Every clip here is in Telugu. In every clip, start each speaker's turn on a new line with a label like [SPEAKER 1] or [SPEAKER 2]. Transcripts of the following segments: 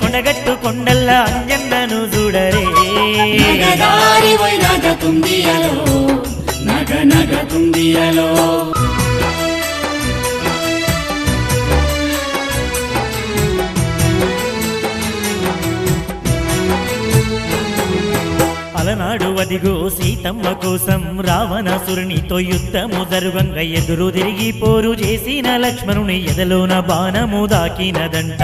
[SPEAKER 1] కొండగట్టు కొండల్ల అంజన్నను చూడరే.
[SPEAKER 2] నగదారి వై నగ తుందియలో నగ నగ తుందియలో
[SPEAKER 1] అలనాడు అదిగో సీతమ్మ కోసం రావణాసురునితో యుద్ధము జరుగంగ ఎదురు తిరిగి పోరు చేసిన లక్ష్మణుని ఎదలోన బాణము దాకినదంట.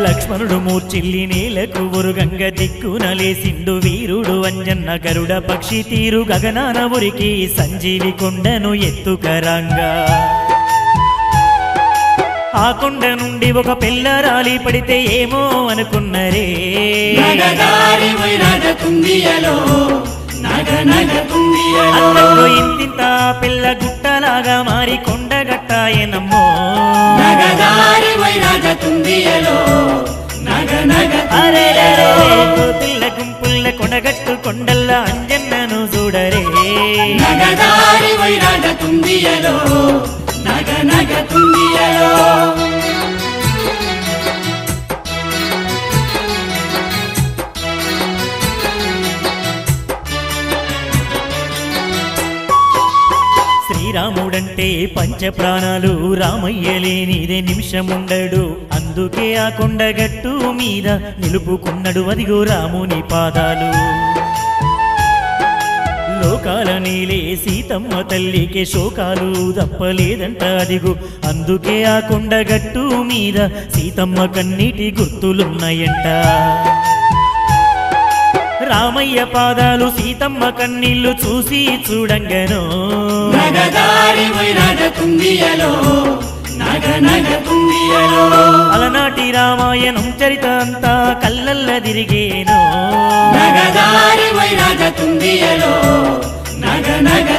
[SPEAKER 1] లక్ష్మణుడు మూర్చిల్లి నేలకు ఉరుగంగ దిక్కున లేసిండు వీరుడు అంజన్న గరుడ పక్షి తీరు గగనాన ఉరికి సంజీవి కొండను ఎత్తుకరంగా. ఆ కొండ నుండి ఒక పిల్ల రాలి పడితే ఏమో అనుకున్నరే. ఇంతింత పిల్ల గుట్టలాగా మారి కొండగట్టాయనమ్మో
[SPEAKER 2] నగదారి
[SPEAKER 1] కోతుల్ల గుంపుల్ల కొనగట్టు కొండల్ల అంజన్నను చూడరే.
[SPEAKER 2] నగదారి వై నగ తుందియలో నగ నగ తుందియలో.
[SPEAKER 1] శ్రీరాముడంటే పంచ ప్రాణాలు రామయ్య లేనిదే నిమిషముండడు. అందుకే ఆ కొండగట్టు మీద నిలుపుకున్నడు అదిగో రాముని పాదాలు. లోకాల నీలే సీతమ్మ తల్లికి శోకాలు తప్పలేదంట అదిగో. అందుకే ఆ కొండగట్టు మీద సీతమ్మ కన్నీటి గుర్తులున్నాయంట. రామయ్య పాదాలు సీతమ్మ కన్నీళ్ళు చూసి చూడంగను. అలనాటి రామాయణం చరిత అంతా కళ్ళల్ల తిరిగేను.
[SPEAKER 2] నగ నగ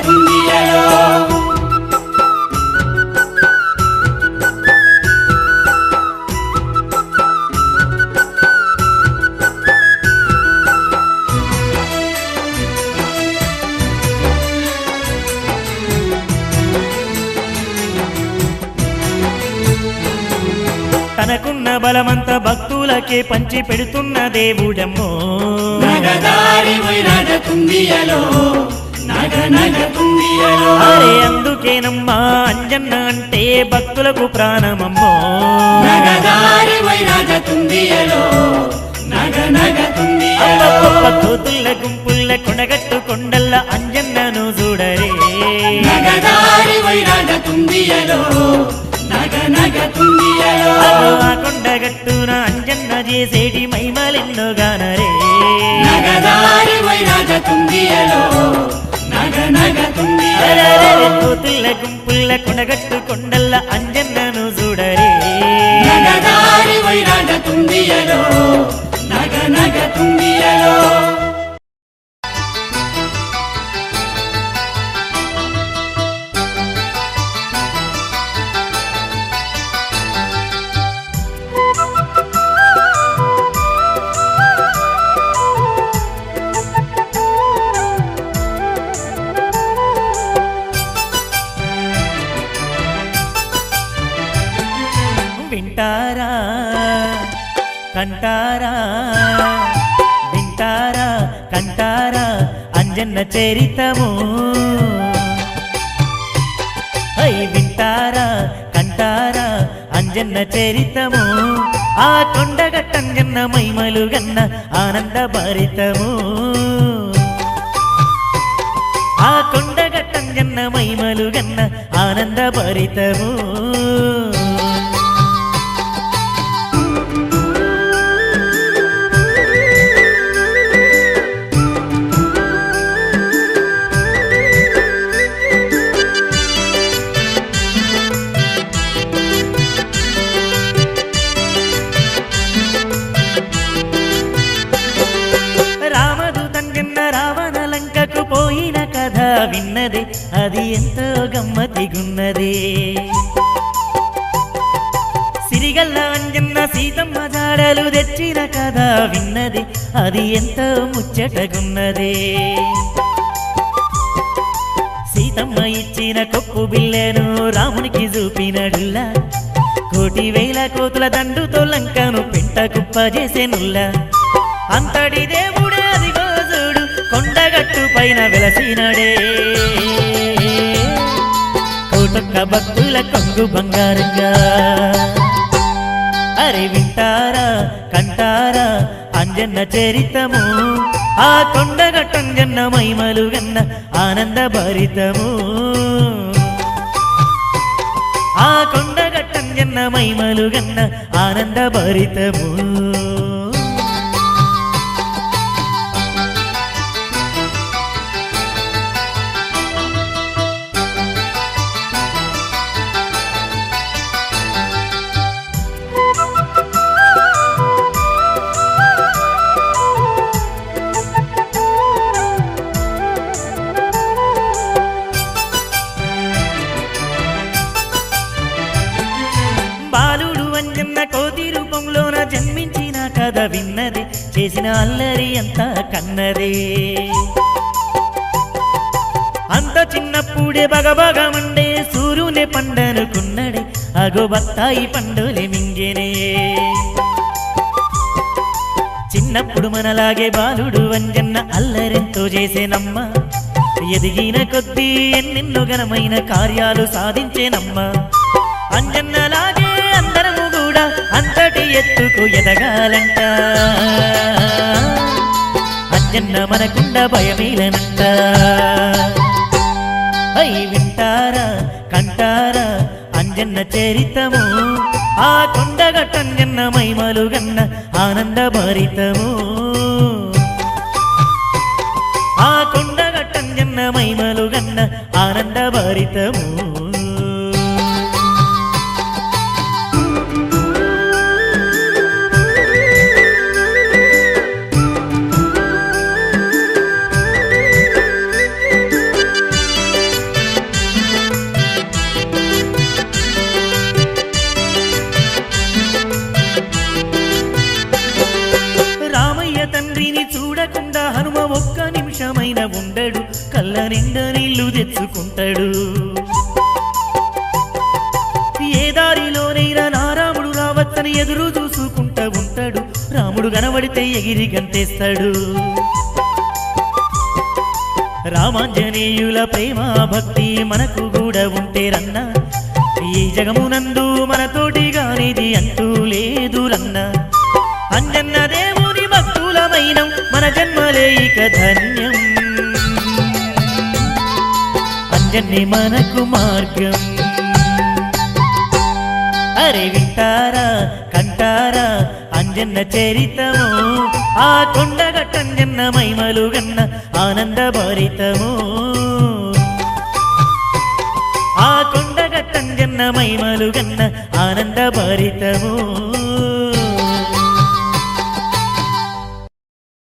[SPEAKER 1] తనకున్న బలమంతా భక్తులకే పంచి పెడుతున్న దేవుడమ్మో. అరే అందుకేనమ్మా అంజన్న అంటే భక్తులకు ప్రాణమమ్మో. కోతుల్ల గుంపుల్ల కొనగట్టు కొండల్ల అంజన్నను చూడరే.
[SPEAKER 2] నగదారి తుందియలో
[SPEAKER 1] కొండగట్టున అంజన్న చేసేటి మైమలెన్నో గానరే.
[SPEAKER 2] నగదారి వై నగ తుందియలో నగ నగ
[SPEAKER 1] కోతుల్ల గుంపుల్ల కొనగట్టు కొండల్ల వింటారా? కంటారా? వింటారా? కంటారా? అంజన్న చరితము. అయి వింటారా? కంటారా? అంజన్న చరితము. ఆ కొండగట్టంజన్న మైమలు గన్న ఆనంద భరితము. ఆ కొండగట్టంజన్న మైమలు గన్న ఆనంద భరితము. విన్నదే. అది ఎంతో గమ్మతిగున్నదే. సిరిగల్ల అంజన్న సీతమ్మ జాడలు తెచ్చిన కథ విన్నదే. అది ఎంతో ముచ్చటగున్నదే. సీతమ్మ ఇచ్చిన కొప్పు బిల్లెను రామునికి చూపినడుల్లా. కోటి వేల కోతుల దండుతో లంకను పెంట కుప్ప చేసెనుల్ల. అంతటి దేవుడే వెలసిన వెలసినడే. కోటొక్క భక్తుల కొంగు బంగారంగా. అరే వింటారా కంటారా అంజన్న చరితము? ఆ కొండగట్టంగన్న మైమలు గన్న ఆనంద భరితము. ఆ కొండగట్టంగన్న మైమలు గన్న ఆనంద భరితము. కథ విన్నది చేసిన అల్లరి అంతా కన్నదే. అంత చిన్నప్పుడే బగబగమండే సూర్యునే పండనుకున్నడే అగో బత్తాయి పండులే మింగేనే. చిన్నప్పుడు మనలాగే బాలుడు అంజన్న అల్లరెంతో చేసేనమ్మ. ఎదిగిన కొద్దీ ఎన్నెన్నో ఘనమైన కార్యాలు సాధించేనమ్మ. అంజన్నలాగే ఎత్తుకు ఎదగాలంట. అంజన్న మనకుండ భయమేలనంట. అయి వింటారా కంటారా అంజన్న చరితము? ఆ కొండగట్టంజన్న మైమలు గన్న ఆనంద భరితము. ఆ కొండగట్టంజన్న మైమలు గన్న ఆనంద భరితము. ఉండడు కళ్ళ నిండా నీళ్ళు తెచ్చుకుంటాడు. ఏ దారిలోనైనా నారాముడు రావచ్చని ఎదురు చూసుకుంటా ఉంటాడు. రాముడు కనబడితే ఎగిరి గంతేస్తాడు. రామాంజనేయుల ప్రేమ భక్తి మనకు కూడా ఉంటే రన్నా. ఈ జగమునందు మనతోటి గానిది అంటూ లేదు రన్నా. అంజన్న దేవుని భక్తులమైన మన జన్మలే ఇక ధన్య అంజన్ని మనకు మార్గం. అరే వింటారా కంటారా అంజన్న చరితము? ఆ కొండగట్టంజన్న మైమలు గన్న ఆనంద భరితము. ఆ కొండగట్టంజన్న మైమలు గన్న ఆనంద భరితము.